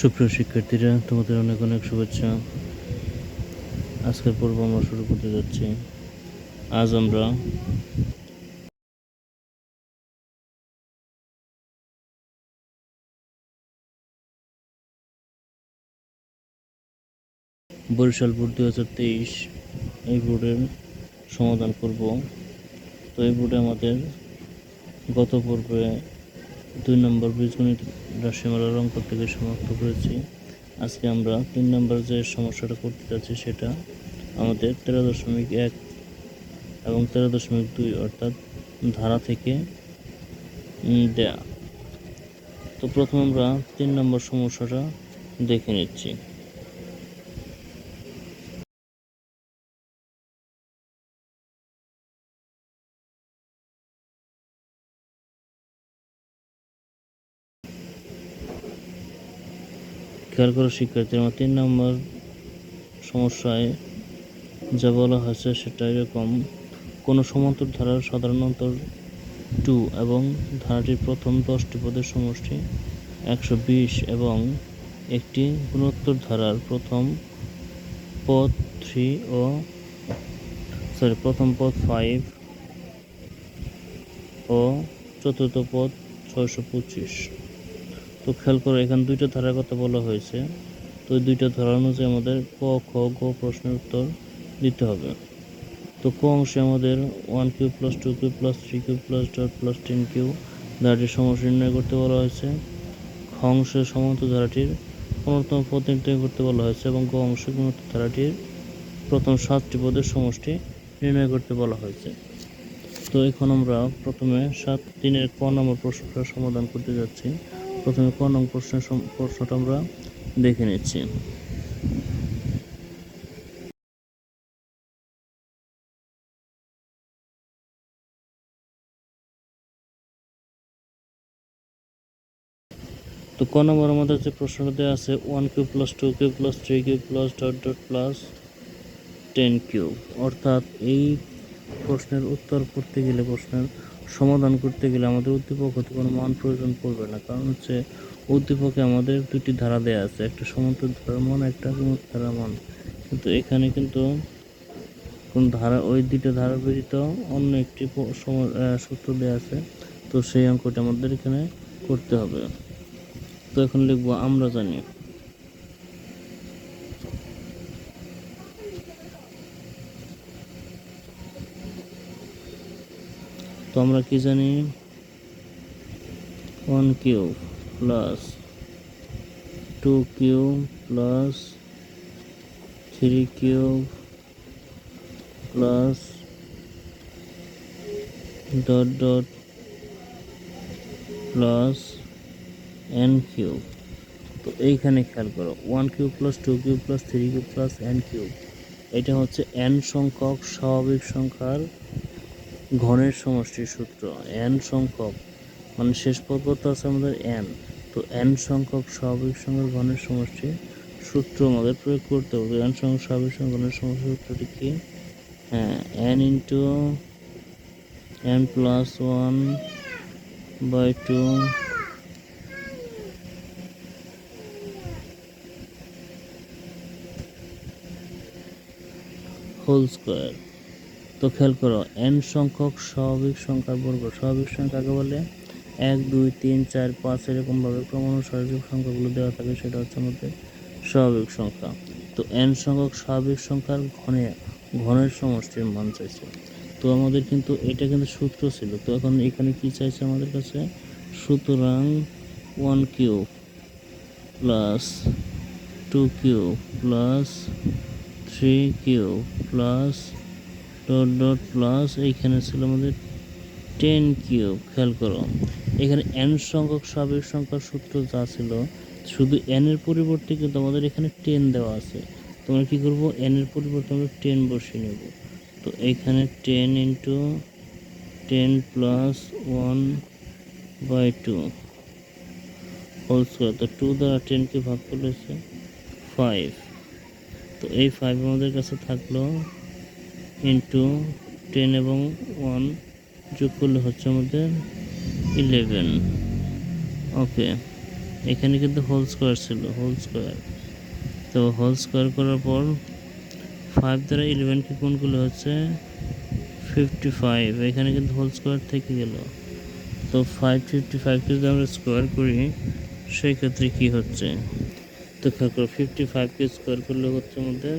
সুপ্রিয় শিক্ষার্থীরা, তোমাদের অনেক অনেক শুভেচ্ছা। আজকের পর্ব আমরা শুরু করতে যাচ্ছি। আজ আমরা বরিশাল বোর্ড দু হাজার তেইশ এই বোর্ডের সমাধান করব। তো এই বোর্ডে আমাদের গত পর্বে দুই নম্বর বীজগণিত রাশিমালার অঙ্ক থেকে সমাপ্ত করেছি। আজকে আমরা তিন নম্বর যে সমস্যাটা করতে যাচ্ছি সেটা আমাদের তেরো দশমিক এক এবং তেরো দশমিক দুই অর্থাৎ ধারা থেকে দেয়া। তো প্রথম আমরা তিন নম্বর সমস্যাটা দেখে নিচ্ছি। খেয়াল করো শিক্ষার্থী আমার তিন নম্বর সমস্যায় যা বলা হয়েছে সেটা এরকম। কোনো সমান্তর ধারার সাধারণত টু এবং ধারাটির প্রথম দশটি পদের সমষ্টি একশো বিশ এবং একটি গুণোত্তর ধারার প্রথম পদ থ্রি ও সরি, প্রথম পদ ফাইভ ও চতুর্থ পদ ছয়শো পঁচিশ। তো খেয়াল করো, এখানে দুইটা ধারার কথা বলা হয়েছে। তো দুইটা ধারা অনুযায়ী আমাদের ক, খ, গ প্রশ্নের উত্তর দিতে হবে। তো ক অংশে আমাদের one cube plus two cube plus three cube plus dot plus ten cube ধারাটির সমস্যা নির্ণয় করতে বলা হয়েছে। খ অংশে সমান্ত ধারাটির পনেরোতম পদ নির্ণয় করতে বলা হয়েছে এবং গ অংশে গুণোত্তর ধারাটির প্রথম সাতটি পদের সমষ্টি নির্ণয় করতে বলা হয়েছে। তো এখন আমরা প্রথমে সাত দিনের ক নম্বর প্রশ্নটা সমাধান করতে যাচ্ছি। প্রথমে ক নম্বর প্রশ্নের প্রশ্নটা আমরা দেখে নিচ্ছি। তো ক নম্বর আমাদের যে প্রশ্নটা দেওয়া আছে one cube plus two cube plus three cube plus dot dot plus ten cube অর্থাৎ এই প্রশ্নের উত্তর করতে গেলে প্রশ্নের সমাধান করতে গেলে আমাদের উদ্দীপক হতে কোনো মান প্রয়োজন পড়বে না। কারণ হচ্ছে উদ্দীপকে আমাদের দুটি ধারা দেওয়া আছে, একটা সমান্তর ধারার মান, একটা ধারার মান। কিন্তু এখানে কিন্তু কোন ধারা, ওই দুটো ধারা ব্যতীত অন্য একটি সূত্র দেওয়া আছে। তো সেই অঙ্কটা আমাদের এখানে করতে হবে। তো এখন লিখব, আমরা জানি তো আমরা কি জানি? One cube plus two cube plus three cube plus dot dot plus n cube তো এইখানে খেয়াল করো one cube plus two cube plus three cube plus n cube এটা হচ্ছে এন সংখ্যক স্বাভাবিক সংখ্যার ঘনের সমষ্টির সূত্র এন সংখ্যক মানে শেষ পর্যন্ত আছে আমাদের এন তো এন সংখ্যক স্বাভাবিক সংখ্যার ঘনের সমষ্টি সূত্র আমাদের প্রয়োগ করতে হবে। এন সংখ্যক স্বাভাবিক সংখ্যার ঘনের সমষ্টি সূত্রটি কি? হ্যাঁ n into n plus one by two whole square তো খেয়াল করো এন সংখ্যক স্বাভাবিক সংখ্যার বর্গ। স্বাভাবিক সংখ্যা কাকে বলে? এক, দুই, তিন, চার, পাঁচ এরকমভাবে ক্রমানুসারে যে সংখ্যাগুলো দেওয়া থাকে সেটা হচ্ছে আমাদের স্বাভাবিক সংখ্যা। তো এন সংখ্যক স্বাভাবিক সংখ্যার ঘনে, ঘনের সমষ্টির মান চাইছে। তো আমাদের কিন্তু এটা কিন্তু সূত্র ছিল। তো এখন এখানে কি চাইছে আমাদের কাছে? সুতরাং one cube plus two cube plus three cube plus dot dot plus এইখানে ছিল আমাদের টেন কিউব খেয়াল করো। এখানে এন সংখ্যক স্বাভাবিক সংখ্যার সূত্র যা ছিল, শুধু এন এর পরিবর্তে কিন্তু আমাদের এখানে টেন দেওয়া আছে। তোমরা কী করব? এন এর পরিবর্তে আমরা টেন বসিয়ে নেব। তো এইখানে ten into ten plus one by two whole square তো টু দ্বারা টেনকে ভাগ করেছে ফাইভ তো এই ফাইভ আমাদের কাছে থাকল ইন্টু টেন এবং ওয়ান যোগ করলে হচ্ছে আমাদের ইলেভেন। ওকে, এখানে কিন্তু হোল স্কোয়ার ছিল, হোল স্কোয়ার। তো হোল স্কোয়ার করার পর ফাইভ দ্বারা ইলেভেনকে কোনগুলো হচ্ছে ফিফটি ফাইভ এখানে কিন্তু হোল স্কোয়ার থেকে গেল। তো ফাইভ ফিফটি ফাইভকে যদি আমরা স্কোয়ার করি সেই ক্ষেত্রে কী হচ্ছে? তো খেয়াল করো ফিফটি ফাইভকে স্কোয়ার করলে হচ্ছে আমাদের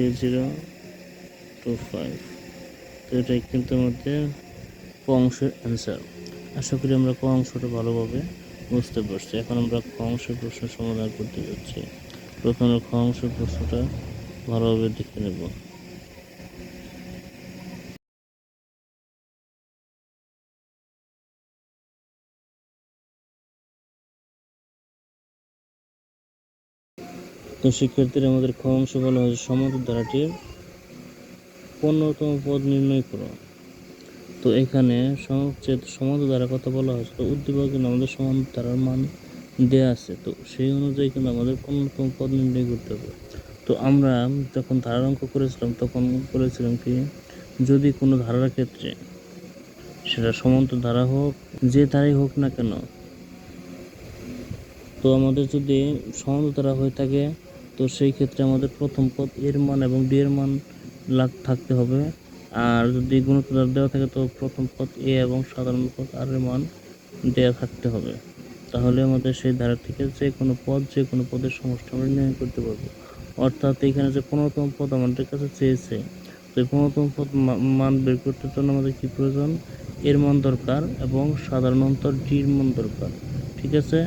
থ্রি জিরো টু ফাইভ তো এটাই কিন্তু আমাদের ক অংশের অ্যান্সার আশা করি আমরা ক অংশটা ভালোভাবে বুঝতে পারছি। এখন আমরা খ অংশের প্রশ্ন সমাধান করতে যাচ্ছি। প্রথমে খ অংশের প্রশ্নটা ভালোভাবে দেখে নেব। তো শিক্ষার্থীরা আমাদের খ অংশ বলা হয়েছে। সমান্তর ধারাটির পনেরোতম পদ নির্ণয় করো। তো এখানে সবচেয়ে সমান্তর ধারা কথা বলা হয়েছে। তো উদ্দীপক কিন্তু আমাদের সমান্তর ধারার মান দেয়া আছে। তো সেই অনুযায়ী কিন্তু আমাদের পনেরোতম পদ নির্ণয় করতে হবে। তো আমরা যখন ধারার অঙ্ক করেছিলাম, তখন করেছিলাম কি, যদি কোনো ধারার ক্ষেত্রে সেটা সমান্তর ধারা হোক, যে ধারাই হোক না কেন, তো আমাদের যদি সমান্তর ধারা হয়ে থাকে তো সেই ক্ষেত্রে আমাদের প্রথম পদ এর মান এবং ডি এর মান লাগ থাকতে হবে। আর যদি গুণোত্তর দেওয়া থাকে, তো প্রথম পদ এ এবং সাধারণ পদ আর এর মান দেওয়া থাকতে হবে। তাহলে আমাদের সেই ধারা থেকে যে কোনো পদ, যে কোনো পদের সমষ্টি আমরা নির্ণয় করতে পারব। অর্থাৎ এখানে যে পনেরোতম পদ আমাদের কাছে চেয়েছে, তো পনেরোতম পদ মান বের করতে জন্য আমাদের কী প্রয়োজন? এর মান দরকার এবং সাধারণ অন্তর ডির মান দরকার। ঠিক আছে?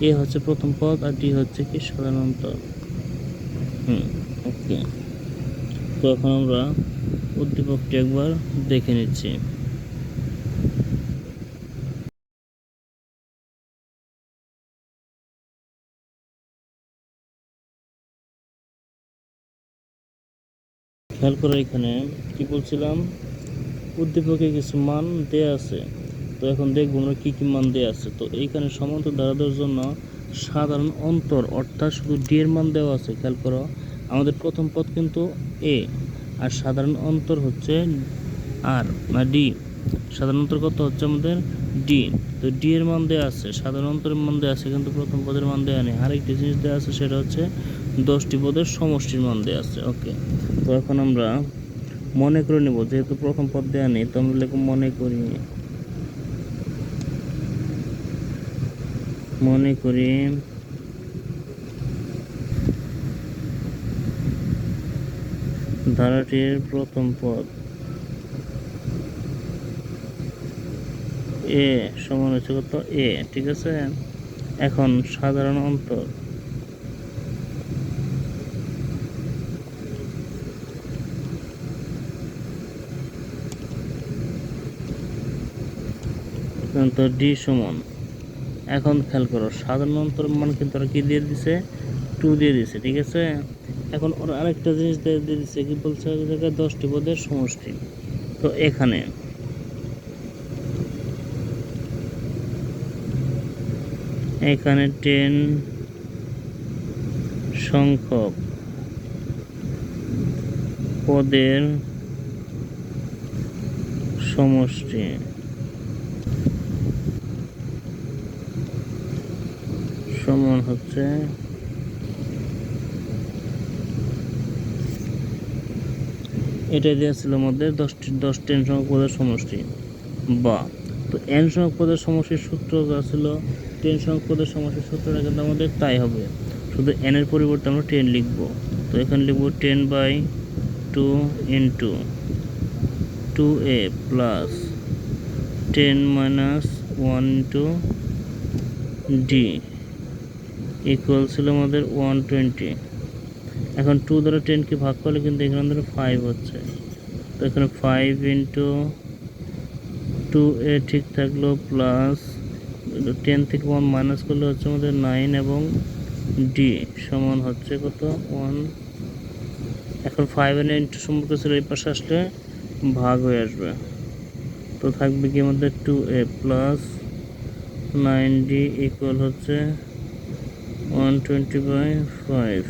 এ হচ্ছে প্রথম পদ আর ডি হচ্ছে কি সাধারণ অন্তর। হুম, ওকে। তো এখন আমরা উদ্দীপকটি একবার দেখে নিচ্ছি। খেয়াল করে এখানে কি বলছিলাম? উদ্দীপকে কিছু মান দেয়া আছে। তো এখন দেখব আমরা কী কী মান দেয়া আছে। তো এইখানে সমান্তর ধারাদের জন্য সাধারণ অন্তর, অর্থাৎ শুধু ডি এর মান দেওয়া আছে। খেয়াল করো আমাদের প্রথম পদ কিন্তু এ, আর সাধারণ অন্তর হচ্ছে আর না ডি। সাধারণ অন্তর কত হচ্ছে আমাদের? ডি। তো ডি এর মান দেওয়া আছে, সাধারণ অন্তরের মান দেওয়া আছে কিন্তু প্রথম পদের মান দেওয়া নেই। আরেকটি জিনিস দেওয়া আছে, সেটা হচ্ছে দশটি পদের সমষ্টির মান দেওয়া আছে। ওকে, তো এখন আমরা মনে করে নেব, যেহেতু প্রথম পদ দেওয়া নেই, তো আমরা লিখব মনে করি মনে করি ধারাটির প্রথম পদ। এ সমান হচ্ছে কত এ, ঠিক আছে? এখন সাধারণ অন্তর। ডি সমান। এখন খেয়াল করো, সাধারণ অন্তর মান কিন্তু ওরা কি দিয়ে দিছে? টু দিয়ে দিছে, ঠিক আছে? এখন ওরা আরেকটা জিনিস দিয়ে কি বলছে দশটি পদের সমষ্টি। তো এখানে এখানে টেন সংখ্যক পদের সমষ্টি। সমান হচ্ছে এটা দেওয়া ছিল আমাদের দশটি দশ টেন সংখ্যক পদের সমষ্টি। বা, তো এন সংখ্যক পদের সমষ্টির সূত্র যা ছিল টেন সংখ্যক পদের সমষ্টির সূত্রটা কিন্তু আমাদের তাই হবে। শুধু এন এর পরিবর্তে আমরা টেন লিখব। তো এখানে লিখব ten by two into two a plus ten minus one into d. Equal ছিল আমাদের ওয়ান টোয়েন্টি। এখন টু দ্বারা টেনকে ভাগ করলে কিন্তু এখানে ধরো ফাইভ হচ্ছে। তো এখানে ফাইভ ইন্টু টু এ ঠিক থাকল প্লাস টেন থেকে ওয়ান মাইনাস করলে হচ্ছে আমাদের নাইন এবং ডি সমান হচ্ছে কত? ওয়ান এখন ফাইভ এর ইন্টু সম্পর্কে ছিল এই পাশে আসলে ভাগ হয়ে আসবে। তো থাকবে কি আমাদের two a plus nine d equal হচ্ছে ওয়ান টোয়েন্টি বাই ফাইভ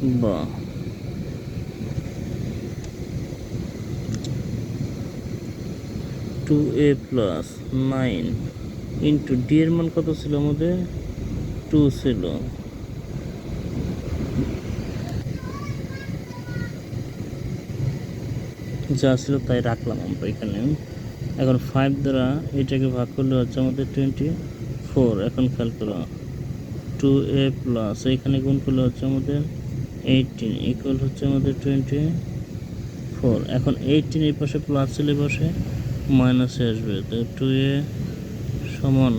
বা two a plus nine into d এর মান কত ছিল আমাদের? টু ছিল। যা ছিল তাই রাখলাম আমরা এখানে। এখন ফাইভ দ্বারা এটাকে ভাগ করলে হচ্ছে আমাদের টোয়েন্টি ফোর এখন খেয়াল করো টু এ প্লাস এখানে গুণ করলে হচ্ছে আমাদের এইটিন ইকুয়াল হচ্ছে আমাদের টোয়েন্টি ফোর এখন এইটিন এই পাশে প্লাস এই পাশে মাইনাসে আসবে। তো টু এ সমান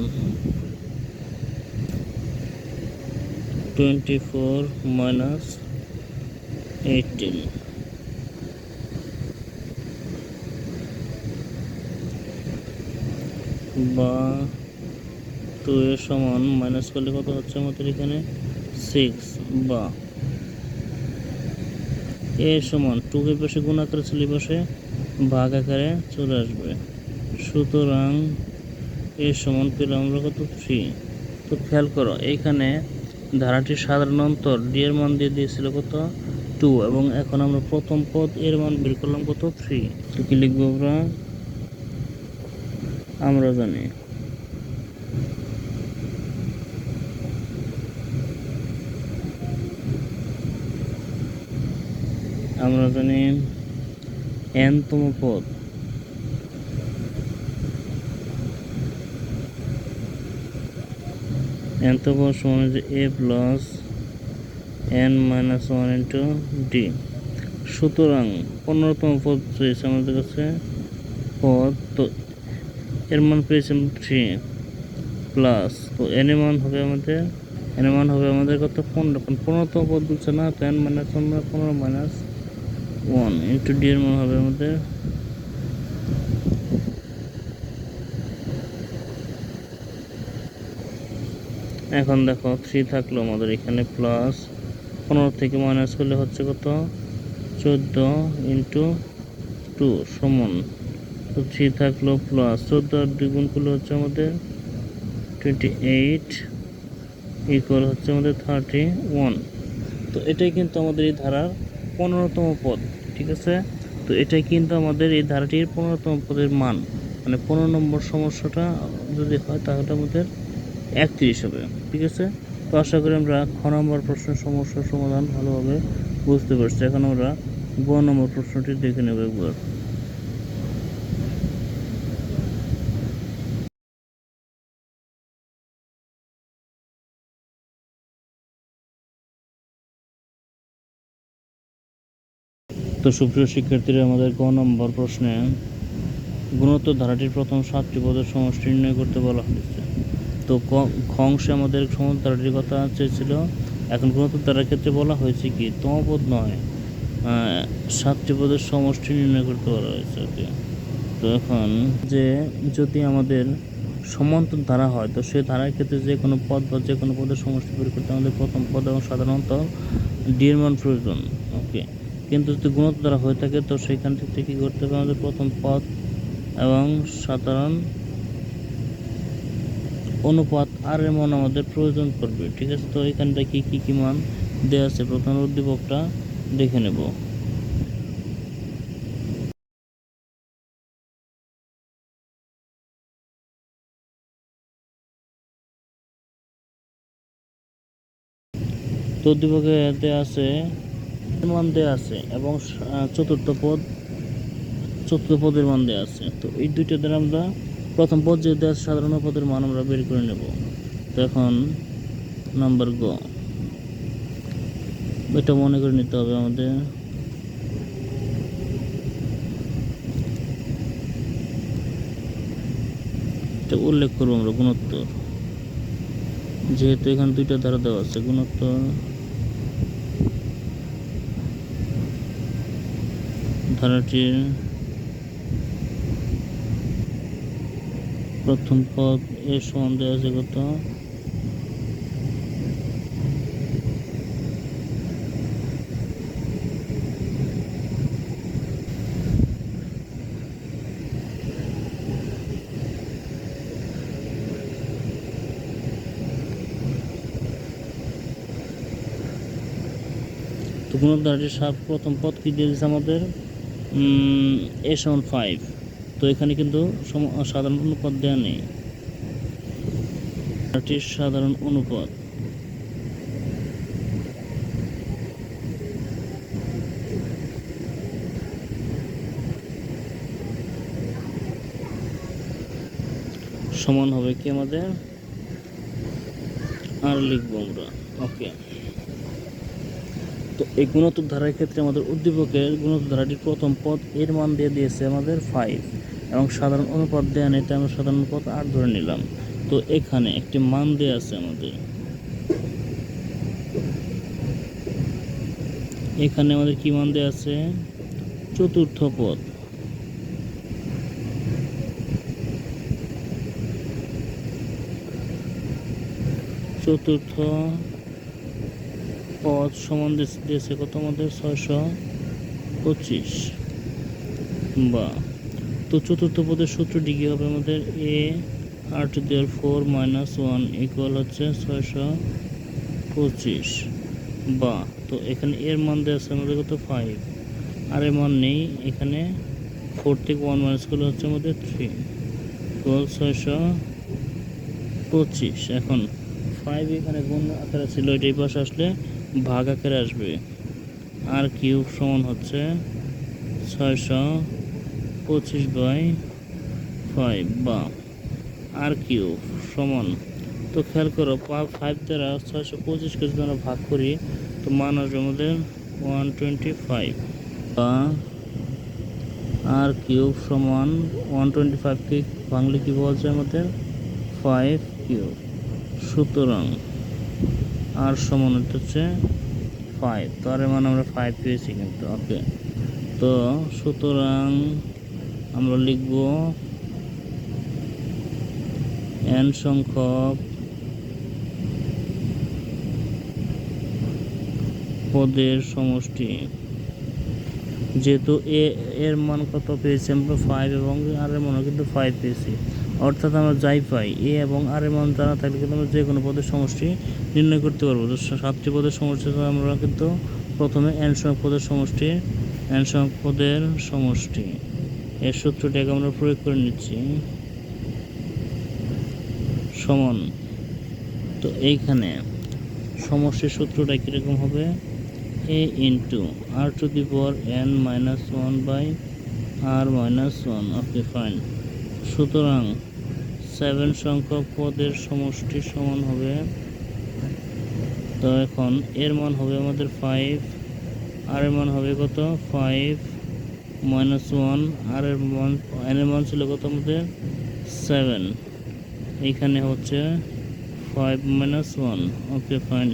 টোয়েন্টি ফোর মাইনাস এইটিন বা টু এর সমান মাইনাস করলে কত হচ্ছে আমাদের এখানে সিক্স বা এ সমান টু এর পাশে গুণ আকারে এই পাশে ভাগ আকারে চলে আসবে। সুতরাং এ সমান পেলাম আমরা কত? থ্রি। তো খেয়াল করো এইখানে ধারাটির সাধারণ অন্তর ডি এর মান দিয়ে দিয়েছিল কত? টু এবং এখন আমরা প্রথম পদ এর মান বের করলাম কত? থ্রি। তো কি লিখব আমরা? আমরা জানি। আমরা জানি এনতম পদ। এনতম পদ সমান হচ্ছে a plus n minus one into d. সুতরাং পনেরোতম পদ রয়েছে আমাদের কাছে। পদ, তো এর মান পেয়েছি থ্রি প্লাস। তো এন এর মান হবে আমাদের, এন এর মান হবে আমাদের কত? পনেরো। পনেরোতম পদ বলছে না, তো এন মাইনাস আমরা পনেরো মাইনাস ওয়ান ইন্টু ডি এর হবে আমাদের এখন দেখো থ্রি থাকল আমাদের এখানে প্লাস পনেরো থেকে মাইনাস করলে হচ্ছে কত? চোদ্দ ইন্টু টু সমান। তো থ্রি থাকল প্লাস চোদ্দ আর দ্বিগুণ করলে হচ্ছে আমাদের টোয়েন্টি এইট ইকুয়াল হচ্ছে আমাদের থার্টি ওয়ান তো এটাই কিন্তু আমাদের এই ধারার পনেরোতম পদ, ঠিক আছে? তো এটাই কিন্তু আমাদের এই ধারাটির পনেরোতম পদের মান। মানে পনেরো নম্বর সমস্যাটা যদি হয়, তাহলে আমাদের একত্রিশ হবে, ঠিক আছে? তো আশা করি আমরা খ নম্বর প্রশ্নের সমস্যার সমাধান ভালোভাবে বুঝতে পারছি। এখন আমরা গ নম্বর প্রশ্নটি দেখে নেব একবার। তো সুপ্রিয় শিক্ষার্থীরা, আমাদের ক নম্বর প্রশ্নে গুণোত্তর ধারাটির প্রথম সাতটি পদের সমষ্টি নির্ণয় করতে বলা হয়েছে। তো ক- খ অংশে আমাদের সমুদ্র ধারাটির কথা চেয়েছিল। এখন গুণত্ব ধারার ক্ষেত্রে বলা হয়েছে কি তমপদ নয় সাতটি পদের সমষ্টি নির্ণয় করতে বলা হয়েছে ওকে তো এখন যে, যদি আমাদের সমান্তর ধারা হয়, তো সেই ধারার ক্ষেত্রে যে কোনো পদ বা যে কোনো পদের সমষ্টি বের করতে আমাদের প্রথম পদ এবং সাধারণত ডি এর মান প্রয়োজন। ওকে। কিন্তু যদি গুণোত্তর দ্বারা হয়ে থাকে, তো সেইখান থেকে কী করতে হবে? আমাদের প্রথম পদ এবং সাধারণ অনুপাত আর এর মান আমাদের প্রয়োজন পড়বে, ঠিক আছে? তো এখানটা কি কি কি মান দেওয়া আছে? প্রথম উদ্দীপকটা দেখে নেব। তো উদ্দীপকে দেওয়া আছে মান দেওয়া আছে এবং চতুর্থ পদ, চতুর্থ পদের মান দেওয়া আছে। তো এই দুইটা দ্বারা আমরা প্রথম পদ যে দেওয়া সাধারণ পদের মান আমরা বের করে নেব। তো এখন নাম্বার গ। এটা মনে করে নিতে হবে আমাদের। উল্লেখ করব আমরা, গুণোত্তর। যেহেতু এখানে দুইটা ধারা দেওয়া আছে, গুণোত্তর ধারাটির প্রথম পদ এর সমান দেওয়া আছে কত? তো কোনো ধারাটির সাত প্রথম পদ কি দিয়ে দিচ্ছে আমাদের? এ সমান ফাইভ তো এখানে কিন্তু সাধারণ অনুপাত দেওয়া নেই। সাধারণ অনুপাত। সমান হবে কি আমাদের? আর লিখব আমরা। ওকে। তো এই গুণোত্তর ধারার ক্ষেত্রে আমাদের উদ্দীপকের গুণোত্তর ধারাটির প্রথম পদ এর মান দিয়ে দিয়েছে আমাদের ফাইভ এবং সাধারণ অনুপাত দেন এটা আমরা সাধারণ অনুপাত আট ধরে নিলাম। তো এখানে একটি মান দেওয়া আছে আমাদের। এখানে আমাদের কি মান দেওয়া আছে? চতুর্থ পদ। চতুর্থ পদ সমান দিয়েছে কত আমাদের? ছয়শো পঁচিশ। বা, তো চতুর্থ পদের সূত্রটি কী হবে আমাদের এ আর টু দেওয়ার ফোর মাইনাস ওয়ান ইকুয়াল হচ্ছে ছয়শো পঁচিশ। বা, তো এখানে এর মান দেওয়া আছে আমাদের কত? ফাইভ আর এর মান নেই, এখানে ফোর থেকে ওয়ান মাইনাস করলে হচ্ছে আমাদের থ্রি ইকুয়াল ছয়শো পঁচিশ। এখন ফাইভ এখানে গুণ আকারে ছিল এটা এই পাশে আসলে ভাগ আকারে আসবে। আর কিউব সমান হচ্ছে ছয়শো পঁচিশ বাই ফাইভ বা আর কিউব সমান। তো খেয়াল করো ফাইভ দ্বারা ছয়শো পঁচিশকে যদি আমরা ভাগ করি, তো মান আসবে আমাদের ওয়ান টোয়েন্টি ফাইভ বা আর কিউব সমান ওয়ান টোয়েন্টি ফাইভকে ভাঙলে কী পাওয়া যায় আমাদের? Five cube. সুতরাং আর সমান হচ্ছে ফাইভ তো তার মানে আমরা ফাইভ পেয়েছি কিন্তু ওকে তো সুতরাং আমরা লিখব এন সংখ্যক পদের সমষ্টি। যেহেতু এ, এর মান কত পেয়েছি আমরা ফাইভ এবং আর এর মানও কিন্তু ফাইভ পেয়েছি। অর্থাৎ আমরা যাই পাই, এ এবং আর এর মান জানা থাকলে কিন্তু আমরা যে কোনো পদের সমষ্টি নির্ণয় করতে পারব। তো সাতটি পদের সমষ্টি আমরা কিন্তু প্রথমে এন সংখ্যক পদের সমষ্টি এন সংখ্যক পদের সমষ্টি। এর সূত্রটাকে আমরা প্রয়োগ করে নিচ্ছি। সমান। তো এইখানে সমষ্টির সূত্রটা কীরকম হবে? A into r to the power n minus one by r minus one okay fine সুতরাং সেভেন সংখ্যক পদের সমষ্টি সমান হবে। তো এখন এর মান হবে আমাদের ফাইভ আর এর মান হবে কত? ফাইভ মাইনাস ওয়ান আর এর মান এর মান ছিল কত আমাদের? সেভেন এইখানে হচ্ছে five minus one okay fine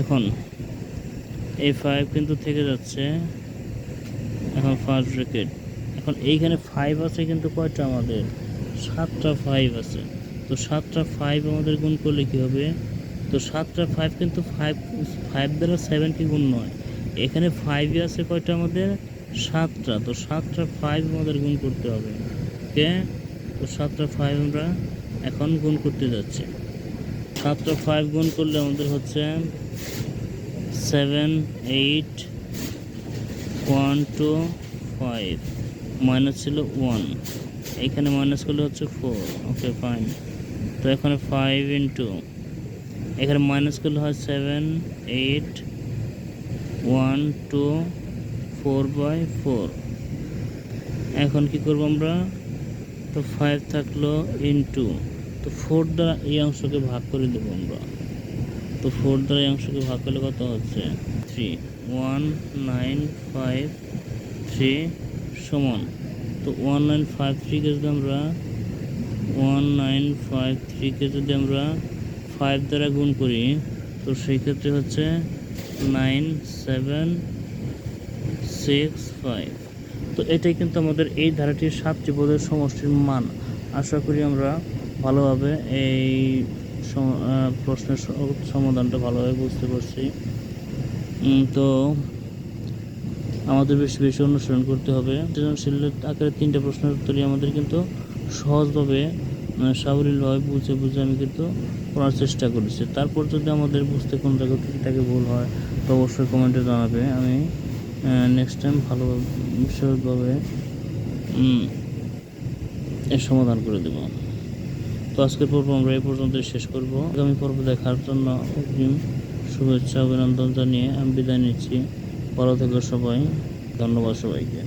এখন এই ফাইভ কিন্তু থেকে যাচ্ছে এখন ফার্স্ট ব্রেকেট এখন এইখানে ফাইভ আছে কিন্তু কয়টা আমাদের? সাতটা ফাইভ আছে। তো সাতটা ফাইভ আমাদের গুণ করলে কী হবে? তো সাতটা ফাইভ কিন্তু ফাইভ ফাইভ দ্বারা সেভেনটি গুণ নয়? এখানে ফাইভই আছে কয়টা আমাদের? সাতটা। তো সাতটা ফাইভ আমাদের গুণ করতে হবে। ওকে তো সাতটা ফাইভ আমরা এখন গুণ করতে যাচ্ছি। সাতটা ফাইভ গুণ করলে আমাদের হচ্ছে seven eight one two five minus ছিল ওয়ান এখানে মাইনাস করলে হচ্ছে ফোর ওকে ফাইন তো এখানে ফাইভ ইন্টু এখানে মাইনাস করলে হয় seven eight one two four by four এখন কি করব আমরা? তো ফাইভ থাকল ইন্টু তো ফোর দ্বারা এই অংশকে ভাগ করে দেবো আমরা। তো ফোর দ্বারা এই অংশকে ভাগ করলে কত হচ্ছে? Three one nine five three সমান। তো ওয়ান নাইন ফাইভ থ্রিকে যদি আমরা ওয়ান নাইন ফাইভ থ্রিকে যদি আমরা ফাইভ দ্বারা গুণ করি, তো সেই ক্ষেত্রে হচ্ছে নাইন সেভেন সিক্স ফাইভ তো এটাই কিন্তু আমাদের এই ধারাটির সাতটি পদের সমষ্টির মান। আশা করি আমরা ভালোভাবে এই প্রশ্নের সমাধানটা ভালোভাবে বুঝতে পারছি। তো আমাদের বেশি বেশি অনুসরণ করতে হবে। সৃজনশীল আকারে তিনটে প্রশ্নের উত্তরই আমাদের কিন্তু সহজভাবে সাবলীলভাবে বুঝে বুঝে আমি কিন্তু করার চেষ্টা করেছি। তারপর যদি আমাদের বুঝতে কোন জায়গায় থেকে ভুল হয় তো অবশ্যই কমেন্টে জানাবে। আমি নেক্সট টাইম ভালোভাবে বিশদভাবে উম, এর সমাধান করে দেব। তো আজকের পর্ব আমরা এই পর্যন্ত শেষ করব। আগামী পর্ব দেখার জন্য অগ্রিম শুভেচ্ছা অভিনন্দন জানিয়ে আমি বিদায় নিচ্ছি। ভালো থেকো সবাই ধন্যবাদ সবাইকে।